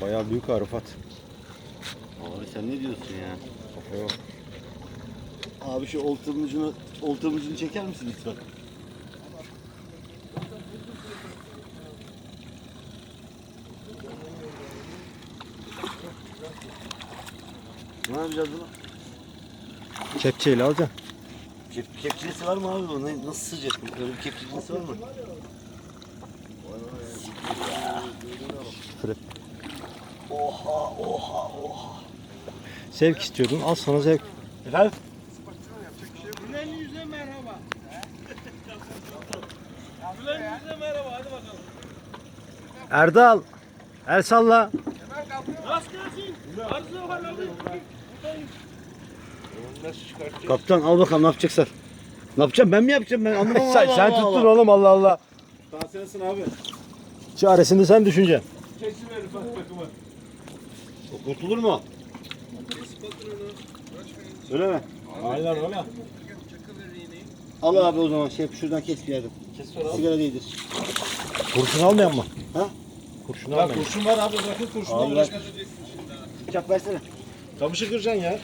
Bayağı büyük ha Rıfat. Abi sen ne diyorsun ya? Kafaya bak. Abi şu oltamın ucunu, oltamın ucunu çeker misin lütfen? Ne yapacağız bunu? Kepçeyle alacaksın. Kep, kepçesi var mı abi bu? Ne, nasıl sığacak bu? Böyle bir kepçesi var mı? Et. Oha oha oha. Zevk istiyordun. Al sana zevk. Efendim? Gülen merhaba. Gülen merhaba hadi bakalım. Erdal. El salla. Rast gelsin. Arıza var abi. Kaptan al bakalım ne yapacaksan. Ne yapacağım ben mi yapacağım ben anlamam sen Allah sen Allah. tuttun oğlum Allah Allah. Daha sensin abi. Çaresini sen düşüneceksin. Kesin herif bak. O Kurtulur mu? Öyle mi? Aynen öyle. Al abi o zaman şey şuradan kes bir yerden. Kes abi. Sigara değildir. Kurşun almayan mı? Ha? Kurşun Ya almayan. kurşun var abi bırakın kurşuna Allah. uğraşma. Bıçak versene. Kamışı kıracaksın ya.